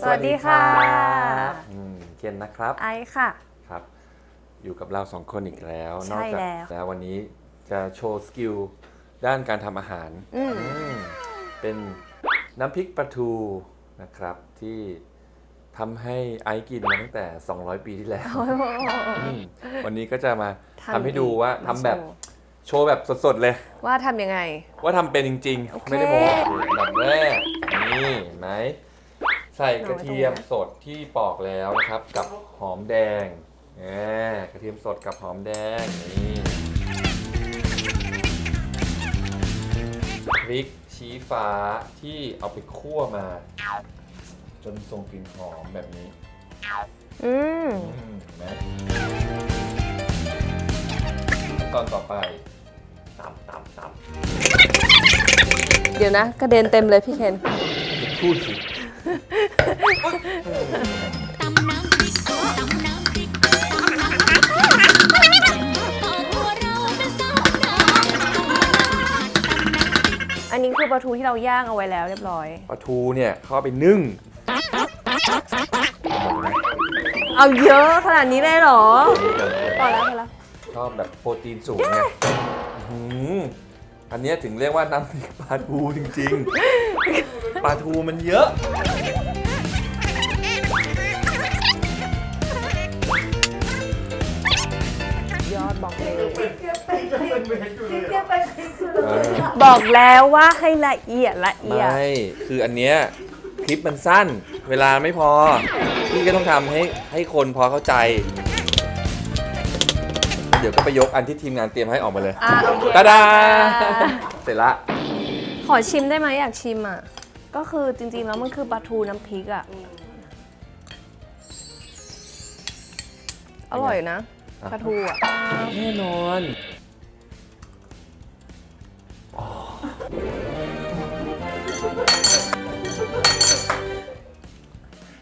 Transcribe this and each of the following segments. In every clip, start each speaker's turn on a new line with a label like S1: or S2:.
S1: สวัสดีค่ะ
S2: บอืมเคนนะครับ
S1: ไอค่ะ
S2: ครับ อยู่กับเราสองคนอีกแล้ว
S1: ใช่
S2: นอกจาก
S1: แล้ว
S2: แล้ววันนี้จะโชว์สกิลด้านการทำอาหาร
S1: อืม
S2: อืมเป็นน้ำพริกปลาทูนะครับที่ทำให้ไอซ์กินมาตั้งแต่ 200 ปีที่แล้วอืมวันนี้ก็จะมาทำให้ดูว่าทำแบบ
S1: มา โชว์
S2: โชว์แบบสดๆเลย
S1: ว่าทำยังไง
S2: ว่าทำเป็นจริง
S1: โอเค
S2: ๆ ไม่ได้โม้แบบแรกนี่เห็นไหมใส่กระเทียมสดที่ปอกแล้วนะครับ กับหอมแดงแหมกระเทียมสดกับหอมแดงนี่พริกชี้ฟ้าที่เอาไปคั่วมา จนส่งกลิ่นหอมแบบนี้
S1: อืม
S2: อืมเห็นไหมขั้นตอนต่อไป
S1: เดี๋ยวนะ กระเด็นเต็มเลยพี่เคน
S2: พูดสิ
S3: ตำน้ำพริกตำน้ำพริกตำน้ำพริกต่อตัวเราเป็นสาวนา
S1: อันนี้คือปลาทูที่เราย่างเอาไว้แล้วเรียบร้อย
S2: ปลาทูเนี่ยเข้าไปนึ่ง
S1: เอาเยอะขนาดนี้เลยเหรอพอแล้วพอแล้ว
S2: ชอบแบบโปรตีนสูงไงอื้อหือ อันเนี้ยถึงเรียกว่าน้ำพริกปลาทูจริงๆ ปลาทูมันเยอะ
S1: ยอดบอกเลย บอกแล้วว่าให้ละเอียดละเอียด
S2: ไม่ คืออันเนี้ยคลิปมันสั้น เวลาไม่พอ พี่ก็ต้องทำให้ให้คนพอเข้าใจเดี๋ยวก็ไปยกอันที่ทีมงานเตรียมให้ออกมาเลย
S1: อะโอเค
S2: ตาดา
S1: ค่ะ
S2: เสร็จละ
S1: ขอชิมได้ไหมอยากชิมอะ ก็คือจริงๆแล้วมันคือปลาทูน้ำพริกอะ อร่อยนะปลาทูอะ
S2: แน่นอน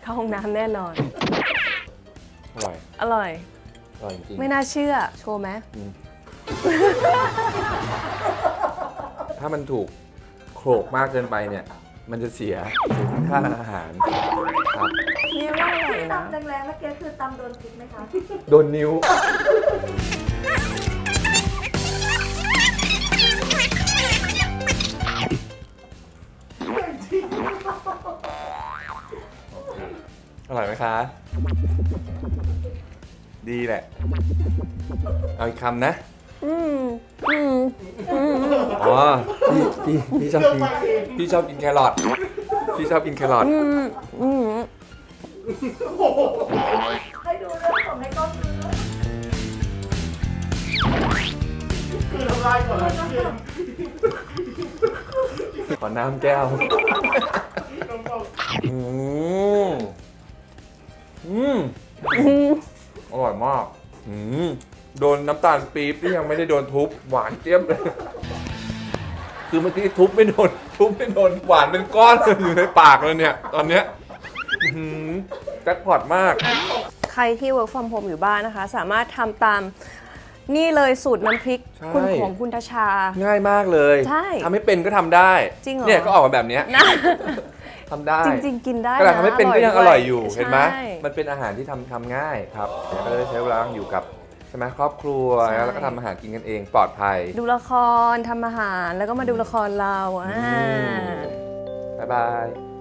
S1: เข้าห้องน้ำแน่นอน
S2: อร่อย
S1: อร่อย
S2: อ ร่อยจริงๆ
S1: ไม่น่าเชื่อ โชว์ไหม
S2: ถ้ามันถูกโขลกมากเกินไปเนี่ย มันจะเสียเสียคุณค่าทางอาหารครับ
S1: เนี่ยว่าอร่อยนะ
S4: ตำแรงๆเมื่อกี้คือตำโดนพริกไหมคะ
S2: โดนนิ้ว อร่อยไหมคะ ดีแหละ เอาอีกคำนะ
S1: อืมอืมอืม
S2: อ๋อพี่พี่พี่ชอบกินพี่ชอบกินแครอทพี่ชอบกินแครอท
S1: อืมอืม
S4: ให้ดูเรื่องของในกล้องดูนะ
S2: ขอน้ำแก้ว
S1: อืม
S2: อร่อยมากอืมโดนน้ำตาลปี๊บที่ยังไม่ได้โดนทุบหวานเจี๊ยบเลย คือเมื่อกี้ทุบไม่โดน ทุบไม่โดนหวานเป็นก้อนเลยอยู่ในปากเลยเนี่ย ตอนเนี้ยอื้อหือแจ็คพอตมาก
S1: ใครที่ work from home อยู่บ้านนะคะ สามารถทำตามนี่เลยสูตรน้ำพริก
S2: ใช่
S1: คุณของคุณทชา
S2: ง่ายมากเลย
S1: ใช่
S2: ทำให้เป็นก็ทำได้
S1: จริงเหรอ
S2: เนี่ยก็ออกมาแบบเนี้ย
S1: นะ
S2: ทำได้
S1: จริง ๆ กินได้
S2: ขนาดทำให้เป็นก็ยังอร่อยอยู่
S1: ด้ว
S2: เห็นไหม
S1: ใช่
S2: มันเป็นอาหารที่ทำทำง่ายครับแล้วก็ได้ใช้เวลาอยู่กับใช่ไหมครอบครัว
S1: ใช่
S2: แล้วก็ทำอาหารกินกันเองปลอดภัย
S1: ดูละครทำอาหารแล้วก็มาดูละครเราอ่า
S2: อืมบ๊ายบาย